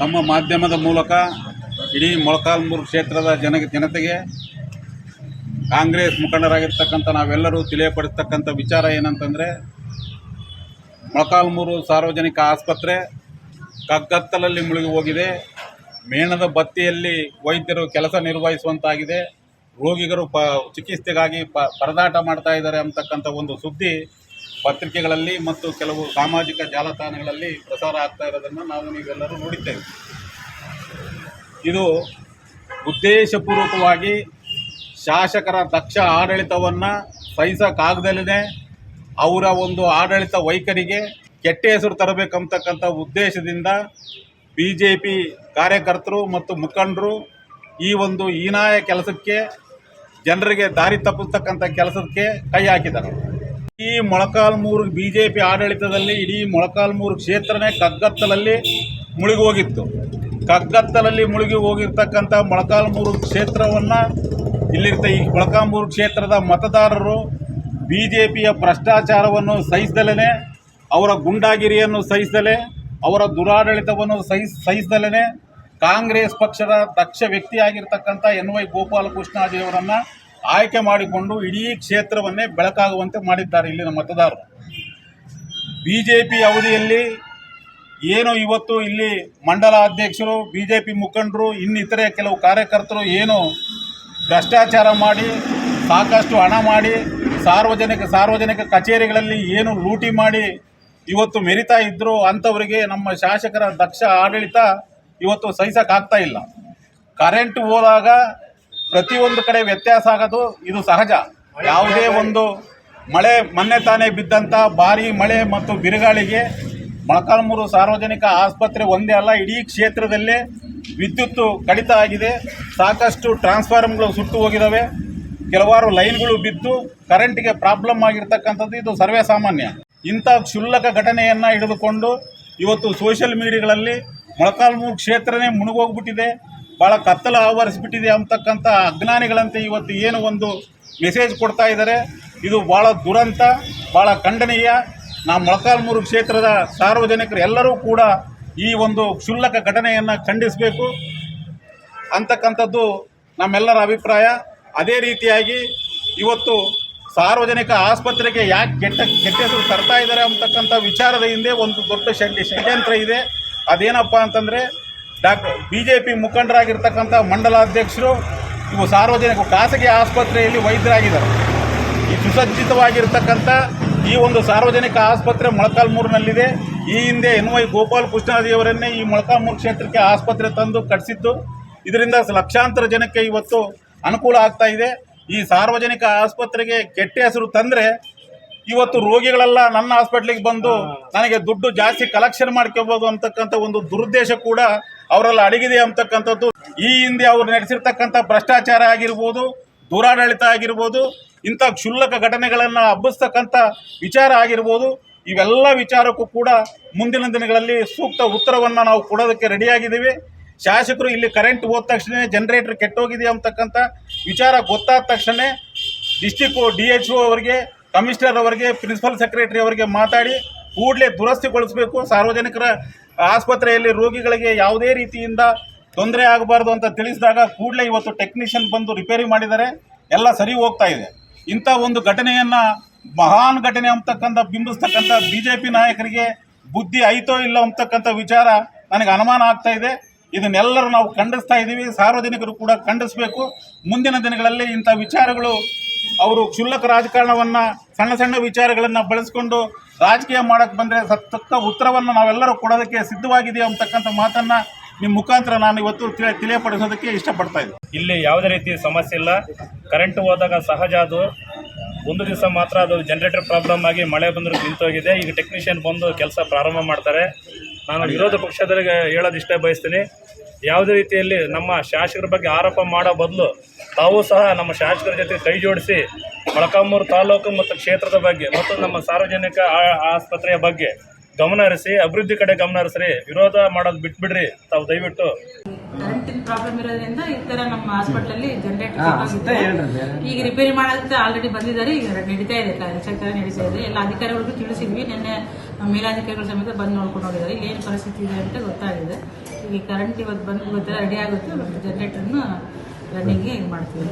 ತಮ್ಮ ಮಾಧ್ಯಮದ ಮೂಲಕ ಇಡೀ ಮೊಳಕಾಲ್ಮೂರು ಕ್ಷೇತ್ರದ ಜನ ಜನತೆಗೆ ಕಾಂಗ್ರೆಸ್ ಮುಖಂಡರಾಗಿರ್ತಕ್ಕಂಥ ನಾವೆಲ್ಲರೂ ತಿಳಿಯಪಡಿಸ್ತಕ್ಕಂಥ ವಿಚಾರ ಏನಂತಂದರೆ, ಮೊಳಕಾಲ್ಮೂರು ಸಾರ್ವಜನಿಕ ಆಸ್ಪತ್ರೆ ಕಗ್ಗತ್ತಲಲ್ಲಿ ಮುಳುಗಿ ಹೋಗಿದೆ. ಮೇಣದ ಬತ್ತಿಯಲ್ಲಿ ವೈದ್ಯರು ಕೆಲಸ ನಿರ್ವಹಿಸುವಂತಾಗಿದೆ. ರೋಗಿಗರು ಪ ಚಿಕಿತ್ಸೆಗಾಗಿ ಪ ಪರದಾಟ ಮಾಡ್ತಾ ಇದ್ದಾರೆ ಅಂತಕ್ಕಂಥ ಒಂದು ಸುದ್ದಿ ಪತ್ರಿಕೆಗಳಲ್ಲಿ ಮತ್ತು ಕೆಲವು ಸಾಮಾಜಿಕ ಜಾಲತಾಣಗಳಲ್ಲಿ ಪ್ರಸಾರ ಆಗ್ತಾ ಇರೋದನ್ನು ನಾವು ನೀವೆಲ್ಲರೂ ನೋಡಿದ್ದೇವೆ. ಇದು ಉದ್ದೇಶಪೂರ್ವಕವಾಗಿ ಶಾಸಕರ ದಕ್ಷ ಆಡಳಿತವನ್ನು ಸಹಿಸಕ್ಕಾಗದಲ್ಲದೆ ಅವರ ಒಂದು ಆಡಳಿತ ವೈಖರಿಗೆ ಕೆಟ್ಟ ಹೆಸರು ತರಬೇಕಂತಕ್ಕಂಥ ಉದ್ದೇಶದಿಂದ ಬಿ ಜೆ ಪಿ ಕಾರ್ಯಕರ್ತರು ಮತ್ತು ಮುಖಂಡರು ಈ ಒಂದು ಹೀನಾಯ ಕೆಲಸಕ್ಕೆ ಜನರಿಗೆ ದಾರಿ ತಪ್ಪಿಸ್ತಕ್ಕಂಥ ಕೆಲಸಕ್ಕೆ ಕೈ ಹಾಕಿದ್ದಾರೆ. ಈ ಮೊಳಕಾಲ್ಮೂರು ಬಿ ಜೆ ಪಿ ಆಡಳಿತದಲ್ಲಿ ಇಡೀ ಮೊಳಕಾಲ್ಮೂರು ಕ್ಷೇತ್ರನೇ ಕಗ್ಗತ್ತಲಲ್ಲಿ ಮುಳುಗಿ ಹೋಗಿತ್ತು. ಕಗ್ಗತ್ತಲಲ್ಲಿ ಮುಳುಗಿ ಹೋಗಿರ್ತಕ್ಕಂಥ ಮೊಳಕಾಲ್ಮೂರು ಕ್ಷೇತ್ರವನ್ನು ಇಲ್ಲಿರ್ತ ಈ ಮೊಳಕಾಲ್ಮೂರು ಕ್ಷೇತ್ರದ ಮತದಾರರು ಬಿ ಜೆ ಪಿಯ ಭ್ರಷ್ಟಾಚಾರವನ್ನು ಸಹಿಸದಲೇ ಅವರ ಗುಂಡಾಗಿರಿಯನ್ನು ಸಹಿಸದಲೇ, ಅವರ ದುರಾಡಳಿತವನ್ನು ಸಹಿ ಸಹಿಸದಲೇ ಕಾಂಗ್ರೆಸ್ ಪಕ್ಷದ ದಕ್ಷ ವ್ಯಕ್ತಿಯಾಗಿರ್ತಕ್ಕಂಥ ಎನ್ ವೈ ಗೋಪಾಲಕೃಷ್ಣಾಜಿಯವರನ್ನು ಆಯ್ಕೆ ಮಾಡಿಕೊಂಡು ಇಡೀ ಕ್ಷೇತ್ರವನ್ನೇ ಬೆಳಕಾಗುವಂತೆ ಮಾಡಿದ್ದಾರೆ ಇಲ್ಲಿನ ಮತದಾರರು. ಬಿ ಜೆ ಪಿ ಅವಧಿಯಲ್ಲಿ ಏನು ಇವತ್ತು ಇಲ್ಲಿ ಮಂಡಲ ಅಧ್ಯಕ್ಷರು ಬಿ ಜೆ ಪಿ ಮುಖಂಡರು, ಇನ್ನಿತರೆ ಕೆಲವು ಕಾರ್ಯಕರ್ತರು ಏನು ಭ್ರಷ್ಟಾಚಾರ ಮಾಡಿ, ಸಾಕಷ್ಟು ಹಣ ಮಾಡಿ, ಸಾರ್ವಜನಿಕ ಸಾರ್ವಜನಿಕ ಕಚೇರಿಗಳಲ್ಲಿ ಏನು ಲೂಟಿ ಮಾಡಿ ಇವತ್ತು ಮೆರಿತಾ ಇದ್ದರು ಅಂಥವರಿಗೆ ನಮ್ಮ ಶಾಸಕರ ದಕ್ಷ ಆಡಳಿತ ಇವತ್ತು ಸಹಿಸೋಕ್ಕಾಗ್ತಾ ಇಲ್ಲ. ಕರೆಂಟ್ ಹೋದಾಗ ಪ್ರತಿಯೊಂದು ಕಡೆ ವ್ಯತ್ಯಾಸ ಆಗೋದು ಇದು ಸಹಜ. ಯಾವುದೇ ಒಂದು ಮಳೆ ಮೊನ್ನೆ ತಾನೇ ಬಿದ್ದಂಥ ಭಾರಿ ಮಳೆ ಮತ್ತು ಬಿರುಗಾಳಿಗೆ ಮೊಳಕಾಲ್ಮೂರು ಸಾರ್ವಜನಿಕ ಆಸ್ಪತ್ರೆ ಒಂದೇ ಅಲ್ಲ, ಇಡೀ ಕ್ಷೇತ್ರದಲ್ಲೇ ವಿದ್ಯುತ್ತು ಕಡಿತ ಆಗಿದೆ. ಸಾಕಷ್ಟು ಟ್ರಾನ್ಸ್ಫಾರ್ಮ್ಗಳು ಸುಟ್ಟು ಹೋಗಿದ್ದಾವೆ ಕೆಲವಾರು ಲೈನ್ಗಳು ಬಿದ್ದು ಕರೆಂಟಿಗೆ ಪ್ರಾಬ್ಲಮ್ ಆಗಿರ್ತಕ್ಕಂಥದ್ದು ಇದು ಸರ್ವೇ ಸಾಮಾನ್ಯ. ಇಂಥ ಕ್ಷುಲ್ಲಕ ಘಟನೆಯನ್ನು ಹಿಡಿದುಕೊಂಡು ಇವತ್ತು ಸೋಷಿಯಲ್ ಮೀಡಿಯಾಗಳಲ್ಲಿ ಮೊಳಕಾಲ್ಮೂರು ಕ್ಷೇತ್ರನೇ ಮುಳುಗೋಗ್ಬಿಟ್ಟಿದೆ. ಭಾಳ ಕತ್ತಲ ಆವರಿಸಿಬಿಟ್ಟಿದೆ ಅಂತಕ್ಕಂಥ ಅಜ್ಞಾನಿಗಳಂತೆ ಇವತ್ತು ಏನು ಒಂದು ಮೆಸೇಜ್ ಕೊಡ್ತಾ ಇದ್ದಾರೆ. ಇದು ಭಾಳ ದುರಂತ ಭಾಳ ಖಂಡನೀಯ. ನಮ್ಮ ಮೊಳಕಾಲ್ಮೂರು ಕ್ಷೇತ್ರದ ಸಾರ್ವಜನಿಕರು ಎಲ್ಲರೂ ಕೂಡ ಈ ಒಂದು ಕ್ಷುಲ್ಲಕ ಘಟನೆಯನ್ನು ಖಂಡಿಸಬೇಕು ಅಂತಕ್ಕಂಥದ್ದು ನಮ್ಮೆಲ್ಲರ ಅಭಿಪ್ರಾಯ. ಅದೇ ರೀತಿಯಾಗಿ ಇವತ್ತು ಸಾರ್ವಜನಿಕ ಆಸ್ಪತ್ರೆಗೆ ಯಾಕೆ ಕೆಟ್ಟ ಕೆಟ್ಟ ಹೆಸರು ತರ್ತಾ ಇದ್ದಾರೆ ಅಂತಕ್ಕಂಥ ವಿಚಾರದ ಹಿಂದೆ ಒಂದು ದೊಡ್ಡ ಷಡ್ಯ, ಷಡ್ಯಂತ್ರ ಇದೆ. ಅದೇನಪ್ಪ ಅಂತಂದರೆ ಡಾಕ್ಟರ್ ಬಿ ಜೆ ಪಿ ಮುಖಂಡರಾಗಿರ್ತಕ್ಕಂಥ ಮಂಡಲಾಧ್ಯಕ್ಷರು ಇವು ಸಾರ್ವಜನಿಕ ಖಾಸಗಿ ಆಸ್ಪತ್ರೆಯಲ್ಲಿ ವೈದ್ಯರಾಗಿದ್ದಾರೆ. ಈ ಸುಸಜ್ಜಿತವಾಗಿರ್ತಕ್ಕಂಥ ಈ ಒಂದು ಸಾರ್ವಜನಿಕ ಆಸ್ಪತ್ರೆ ಮೊಳಕಾಲ್ಮೂರಿನಲ್ಲಿದೆ. ಈ ಹಿಂದೆ ಎನ್ ವೈ ಗೋಪಾಲ್ ಕೃಷ್ಣಾಜಿಯವರನ್ನೇ ಈ ಮೊಳಕಾಲ್ಮೂರು ಕ್ಷೇತ್ರಕ್ಕೆ ಆಸ್ಪತ್ರೆ ತಂದು ಕಟ್ಟಿಸಿದ್ದು ಇದರಿಂದ ಲಕ್ಷಾಂತರ ಜನಕ್ಕೆ ಇವತ್ತು ಅನುಕೂಲ ಆಗ್ತಾ ಇದೆ. ಈ ಸಾರ್ವಜನಿಕ ಆಸ್ಪತ್ರೆಗೆ ಕೆಟ್ಟ ಹೆಸರು ತಂದರೆ ಇವತ್ತು ರೋಗಿಗಳೆಲ್ಲ ನನ್ನ ಹಾಸ್ಪಿಟ್ಲಿಗೆ ಬಂದು ನನಗೆ ದುಡ್ಡು ಜಾಸ್ತಿ ಕಲೆಕ್ಷನ್ ಮಾಡ್ಕೋಬೋದು ಅಂತಕ್ಕಂಥ ಒಂದು ದುರುದ್ದೇಶ ಕೂಡ ಅವರೆಲ್ಲ ಅಡಗಿದೆ ಅಂತಕ್ಕಂಥದ್ದು. ಈ ಹಿಂದೆ ಅವರು ನಡೆಸಿರ್ತಕ್ಕಂಥ ಭ್ರಷ್ಟಾಚಾರ ಆಗಿರ್ಬೋದು, ದುರಾಡಳಿತ ಆಗಿರ್ಬೋದು, ಇಂಥ ಕ್ಷುಲ್ಲಕ ಘಟನೆಗಳನ್ನು ಹಬ್ಬಿಸ್ತಕ್ಕಂಥ ವಿಚಾರ ಆಗಿರ್ಬೋದು, ಇವೆಲ್ಲ ವಿಚಾರಕ್ಕೂ ಕೂಡ ಮುಂದಿನ ದಿನಗಳಲ್ಲಿ ಸೂಕ್ತ ಉತ್ತರವನ್ನು ನಾವು ಕೊಡೋದಕ್ಕೆ ರೆಡಿಯಾಗಿದ್ದೀವಿ. ಶಾಸಕರು ಇಲ್ಲಿ ಕರೆಂಟ್ ಹೋದ ತಕ್ಷಣ ಜನರೇಟರ್ ಕೆಟ್ಟೋಗಿದೆ ಅಂತಕ್ಕಂಥ ವಿಚಾರ ಗೊತ್ತಾದ ತಕ್ಷಣ ಡಿಸ್ಟಿಕ್ ಡಿ ಎಚ್ ಅವರಿಗೆ, ಕಮಿಷನರ್ ಅವರಿಗೆ, ಪ್ರಿನ್ಸಿಪಲ್ ಸೆಕ್ರೆಟರಿ ಅವರಿಗೆ ಮಾತಾಡಿ ಕೂಡಲೇ ದುರಸ್ತಿಗೊಳಿಸಬೇಕು. ಸಾರ್ವಜನಿಕರ ಆಸ್ಪತ್ರೆಯಲ್ಲಿ ರೋಗಿಗಳಿಗೆ ಯಾವುದೇ ರೀತಿಯಿಂದ ತೊಂದರೆ ಆಗಬಾರ್ದು ಅಂತ ತಿಳಿಸಿದಾಗ ಕೂಡಲೇ ಇವತ್ತು ಟೆಕ್ನಿಷಿಯನ್ ಬಂದು ರಿಪೇರಿ ಮಾಡಿದರೆ ಎಲ್ಲ ಸರಿ ಹೋಗ್ತಾ ಇದೆ. ಇಂಥ ಒಂದು ಘಟನೆಯನ್ನು ಮಹಾನ್ ಘಟನೆ ಅಂತಕ್ಕಂಥ, ಬಿಂಬಿಸ್ತಕ್ಕಂಥ ಬಿ ಜೆ ಪಿ ನಾಯಕರಿಗೆ ಬುದ್ಧಿ ಐತೋ ಇಲ್ಲೋ ಅಂತಕ್ಕಂಥ ವಿಚಾರ ನನಗೆ ಅನುಮಾನ ಆಗ್ತಾ ಇದೆ. ಇದನ್ನೆಲ್ಲರೂ ನಾವು ಖಂಡಿಸ್ತಾ ಇದ್ದೀವಿ. ಸಾರ್ವಜನಿಕರು ಕೂಡ ಖಂಡಿಸಬೇಕು. ಮುಂದಿನ ದಿನಗಳಲ್ಲಿ ಇಂಥ ವಿಚಾರಗಳು ಅವರು ಕ್ಷುಲ್ಲಕ ರಾಜಕಾರಣವನ್ನು ಸಣ್ಣ ಸಣ್ಣ ವಿಚಾರಗಳನ್ನು ಬಳಸ್ಕೊಂಡು ರಾಜಕೀಯ ಮಾಡಕ್ಕೆ ಬಂದರೆ ಸತ್ತ ಉತ್ತರವನ್ನು ನಾವೆಲ್ಲರೂ ಕೊಡೋದಕ್ಕೆ ಸಿದ್ಧವಾಗಿದೆಯೋ ಅಂತಕ್ಕಂಥ ಮಾತನ್ನು ನಿಮ್ಮ ಮುಖಾಂತರ ನಾನು ಇವತ್ತು ತಿಳಿ ತಿಳಿಯಪಡಿಸೋದಕ್ಕೆ ಇಷ್ಟಪಡ್ತಾ ಇದ್ದೆ ಇಲ್ಲಿ ಯಾವುದೇ ರೀತಿ ಸಮಸ್ಯೆ ಇಲ್ಲ. ಕರೆಂಟ್ ಹೋದಾಗ ಸಹಜ ಅದು. ಒಂದು ದಿವಸ ಮಾತ್ರ ಅದು ಜನರೇಟರ್ ಪ್ರಾಬ್ಲಮ್ ಆಗಿ ಮಳೆ ಬಂದರೂ ನಿಂತೋಗಿದೆ. ಈಗ ಟೆಕ್ನಿಷಿಯನ್ ಬಂದು ಕೆಲಸ ಪ್ರಾರಂಭ ಮಾಡ್ತಾರೆ. ನಾನು ವಿರೋಧ ಪಕ್ಷದವರಿಗೆ ಹೇಳೋದು ಇಷ್ಟ ಬಯಸ್ತೀನಿ. ಯಾವುದೇ ರೀತಿಯಲ್ಲಿ ನಮ್ಮ ಶಾಸಕರ ಬಗ್ಗೆ ಆರೋಪ ಮಾಡೋ ಬದಲು ತಾವು ಸಹ ನಮ್ಮ ಶಾಸಕರ ಜೊತೆ ಕೈ ಜೋಡಿಸಿ ಮೊಳಕಾಮೂರು ತಾಲೂಕು ಮತ್ತು ಕ್ಷೇತ್ರದ ಬಗ್ಗೆ ಮತ್ತು ನಮ್ಮ ಸಾರ್ವಜನಿಕ ಆ- ಆಸ್ಪತ್ರೆಯ ಬಗ್ಗೆ ಗಮನ ಹರಿಸಿ ಅಭಿವೃದ್ಧಿ ಕಡೆ ಗಮನ ಹರಿಸ್ರಿ ವಿರೋಧ ಮಾಡೋದು ಬಿಟ್ಬಿಡ್ರಿ ತಾವು ದಯವಿಟ್ಟು. ಕರೆಂಟಿನ ಪ್ರಾಬ್ಲಮ್ ಇರೋದ್ರಿಂದ ಈ ತರ ನಮ್ಮ ಹಾಸ್ಪಿಟಲ್ ಅಲ್ಲಿ ಜನರೇಟರ್ ಈಗ ರಿಪೇರಿ ಮಾಡೋದಕ್ಕೆ ಆಲ್ರೆಡಿ ಬಂದಿದ್ದಾರೆ ಈಗ ನಡೀತಾ ಇದೆ ಚಕ್ರ ನಡೀತಾ ಇದೆ. ಎಲ್ಲ ಅಧಿಕಾರಿಗಳಿಗೂ ತಿಳಿಸಿದ್ವಿ ನಿನ್ನೆ ನಮ್ಮ ಮೇಲಾಧಿಕಾರಿಗಳ ಸಮೇತ ಬಂದು ನೋಡ್ಕೊಂಡು ಹೋಗಿದ್ದಾರೆ. ಇಲ್ಲಿ ಏನು ಪರಿಸ್ಥಿತಿ ಇದೆ ಅಂತ ಗೊತ್ತಾಗಿದೆ. ಈಗ ಕರೆಂಟ್ ಇವತ್ತು ಬಂದು ಗೊತ್ತಿಲ್ಲ ರೆಡಿ ಆಗುತ್ತೆ ಜನರೇಟರ್ನ ರನ್ನಿಂಗ್ಗೆ ಹಿಂಗೆ ಮಾಡ್ತೀವಿ?